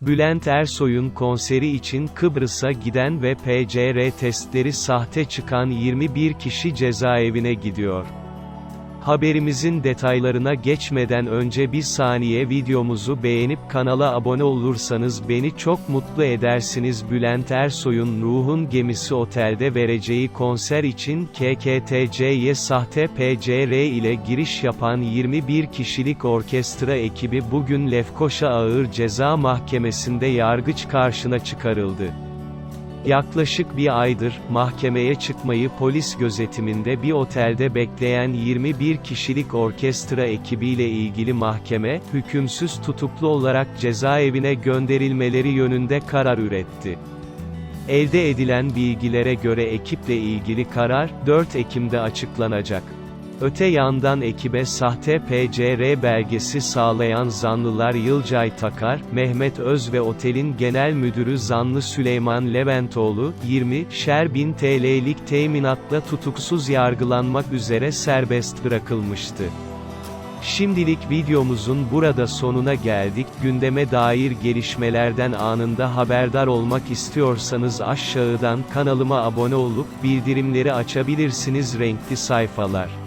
Bülent Ersoy'un konseri için Kıbrıs'a giden ve PCR testleri sahte çıkan 21 kişi cezaevine gidiyor. Haberimizin detaylarına geçmeden önce bir saniye videomuzu beğenip kanala abone olursanız beni çok mutlu edersiniz. Bülent Ersoy'un Ruhun Gemisi Otel'de vereceği konser için KKTC'ye sahte PCR ile giriş yapan 21 kişilik orkestra ekibi bugün Lefkoşa Ağır Ceza Mahkemesi'nde yargıç karşına çıkarıldı. Yaklaşık bir aydır, mahkemeye çıkmayı polis gözetiminde bir otelde bekleyen 21 kişilik orkestra ekibiyle ilgili mahkeme, hükümsüz tutuklu olarak cezaevine gönderilmeleri yönünde karar üretti. Elde edilen bilgilere göre ekiple ilgili karar, 4 Ekim'de açıklanacak. Öte yandan ekibe sahte PCR belgesi sağlayan zanlılar Yılcay Takar, Mehmet Öz ve otelin genel müdürü zanlı Süleyman Leventoğlu, 20 şer bin TL'lik teminatla tutuksuz yargılanmak üzere serbest bırakılmıştı. Şimdilik videomuzun burada sonuna geldik. Gündeme dair gelişmelerden anında haberdar olmak istiyorsanız aşağıdan kanalıma abone olup bildirimleri açabilirsiniz renkli sayfalar.